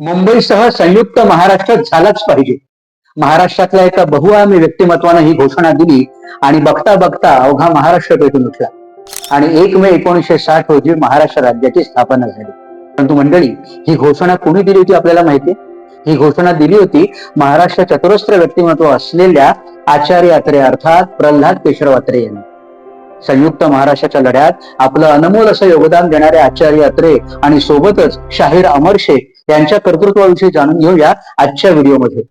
मुंबईसह संयुक्त महाराष्ट्र झालाच पाहिजे. महाराष्ट्रातल्या एका बहुआमी व्यक्तिमत्वानं ही घोषणा दिली आणि बघता बघता अवघा महाराष्ट्र पेटून उठला. आणि एक मे एकोणीसशे साठ रोजी महाराष्ट्र राज्याची स्थापना झाली. परंतु मंडळी ही घोषणा कोणी दिली होती आपल्याला माहिती ही घोषणा दिली होती महाराष्ट्र चतुरस्त्र व्यक्तिमत्व असलेल्या आचार्य अत्रे अर्थात प्रल्हाद केशव अत्रे यांनी. संयुक्त महाराष्ट्राच्या लढ्यात आपलं अनमोल असं योगदान देणारे आचार्य अत्रे आणि सोबतच शाहीर अमर शेख यांच्या कर्तृत्वाविषयी जाणून घेऊया आजच्या व्हिडिओमध्ये.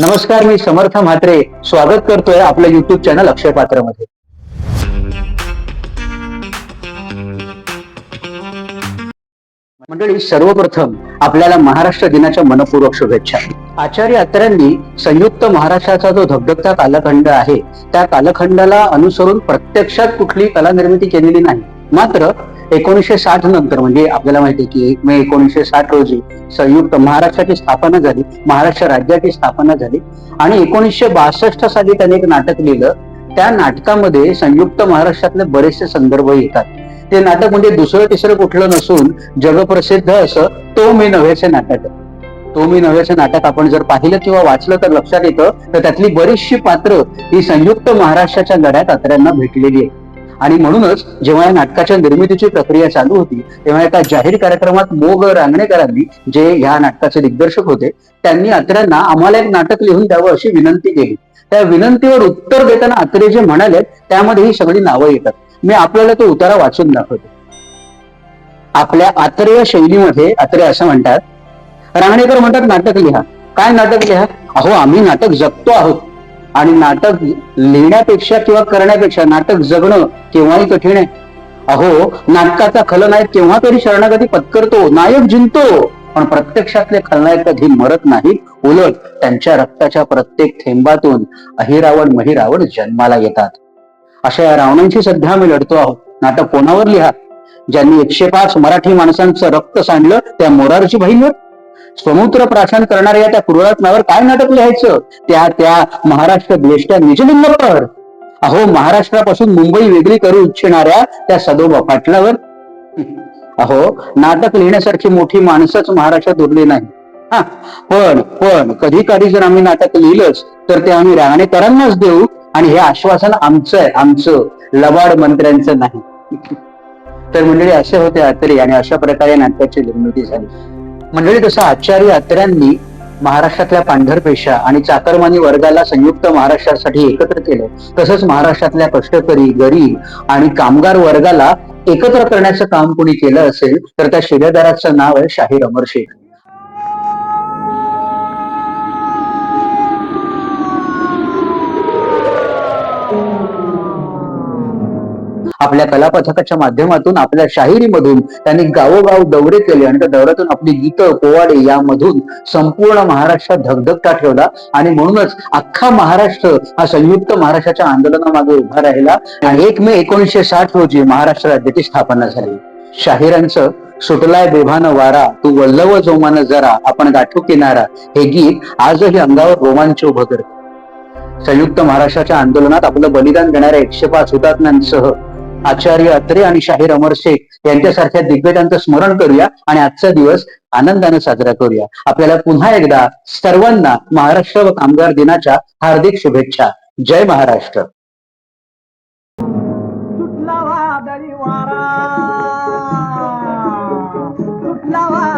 नमस्कार मी समर्थ म्हात्रे. स्वागत करतोय आपल्या युट्यूब चॅनल अक्षय पात्रमध्ये मंडळी सर्वप्रथम आपल्याला महाराष्ट्र दिनाच्या मनपूर्वक शुभेच्छा. आचार्य अत्र्यांनी संयुक्त महाराष्ट्राचा जो धगधगता कालखंड आहे त्या कालखंडाला अनुसरून प्रत्यक्षात कुठली कला निर्मिती केलेली नाही. मात्र एकोणीसशे साठ नंतर म्हणजे आपल्याला माहिती आहे की एक मे एकोणीसशे साठ रोजी संयुक्त महाराष्ट्राची स्थापना झाली महाराष्ट्र राज्याची स्थापना झाली आणि एकोणीसशे बासष्ट साली त्यांनी एक नाटक लिहिलं. त्या नाटकामध्ये संयुक्त महाराष्ट्रातले बरेचसे संदर्भ येतात. ते नाटक म्हणजे दुसरं तिसरं कुठलं नसून जगप्रसिद्ध असं तो मी नव्याचे नाटक. तो मी नव्हेचे नाटक आपण जर पाहिलं किंवा वाचलं तर लक्षात येतं तर त्यातली बरीचशी पात्र ही संयुक्त महाराष्ट्राच्या लढ्यात अत्र्यांना भेटलेली आहे आणि म्हणूनच जेव्हा या नाटकाच्या निर्मितीची प्रक्रिया चालू होती तेव्हा एका जाहीर कार्यक्रमात मोग रांगणेकरांनी जे ह्या नाटकाचे दिग्दर्शक होते त्यांनी अत्र्यांना आम्हाला एक नाटक लिहून द्यावं अशी विनंती केली. त्या विनंतीवर उत्तर देताना अत्रे जे म्हणाले त्यामध्ये ही सगळी नावं येतात. मी आपल्याला तो उतारा वाचून दाखवतो. आपल्या आत्रेय शैलीमध्ये अत्रे असं म्हणतात रांगणेकर म्हणतात नाटक लिहा. काय नाटक लिहा? अहो आम्ही नाटक जगतो आहोत. आणि नाटक लिहिण्यापेक्षा किंवा करण्यापेक्षा नाटक जगणं केव्हाही कठीण आहे. अहो नाटकाचा खलनायक केव्हा तरी शरणागती पत्करतो नायक जिंकतो. पण प्रत्यक्षातले खलनायक कधी मरत नाही उलट त्यांच्या रक्ताच्या प्रत्येक थेंबातून अहिरावण महिरावण जन्माला येतात. अशा या रावणांशी सध्या आम्ही लढतो आहोत. नाटक कोणावर लिहा? ज्यांनी एकशे पाच मराठी माणसांचं रक्त सांडलं त्या मोरारची बहिणीवर समुद्र प्राशन करणाऱ्या त्या क्रूरात्म्यावर काय नाटक लिहायचं? त्या त्या महाराष्ट्र द्वेष्टा निजलिंगप्पावर अहो महाराष्ट्रापासून मुंबई वेगळी करू इच्छिणाऱ्या त्या सदोबा पाटलावर. अहो नाटक लिहिण्यासारखी मोठी माणसंच महाराष्ट्रात उरली नाही. हा पण पण कधी कधी जर आम्ही नाटक लिहिलंच तर ते आम्ही रांगणेकरांनाच देऊ आणि हे आश्वासन आमचं आहे आमचं लबाड मंत्र्यांचं नाही. तर मंडळी असे होते अत्रे आणि अशा प्रकारे नाटकाची निर्मिती झाली. मंडळी तसं आचार्य अत्र्यांनी महाराष्ट्रातल्या पांढरपेशा आणि चाकरमानी वर्गाला संयुक्त महाराष्ट्रासाठी एकत्र केलं तसंच महाराष्ट्रातल्या कष्टकरी गरीब आणि कामगार वर्गाला एकत्र करण्याचं काम कोणी केलं असेल तर त्या शिलेदाराचं नाव आहे शाहीर अमर शेख. आपल्या कलापथकाच्या माध्यमातून आपल्या शाहिरीमधून त्यांनी गावोगाव दौरे केले आणि त्या दौऱ्यातून आपली गीतं पोवाडे यामधून संपूर्ण महाराष्ट्रात धगधगता ठेवला. आणि म्हणूनच अख्खा महाराष्ट्र हा संयुक्त महाराष्ट्राच्या आंदोलनामागे उभा राहिला. आणि एक मे एकोणीसशे साठ रोजी महाराष्ट्र राज्याची स्थापना झाली. शाहिरांचं सुटलाय बेभान वारा तू वल्लव जोमान जरा आपण गाठू किनारा हे गीत आजही अंगावर रोमांच उभं करत. संयुक्त महाराष्ट्राच्या आंदोलनात आपलं बलिदान देणाऱ्या एकशे पाच हुतात्म्यांसह आचार्य अत्रे आणि शाहीर अमर शेख यांच्यासारख्या दिग्गजांचं स्मरण करूया आणि आजचा दिवस आनंदाने साजरा करूया. आपल्याला पुन्हा एकदा सर्वांना महाराष्ट्र व कामगार दिनाच्या हार्दिक शुभेच्छा. जय महाराष्ट्र. वारा.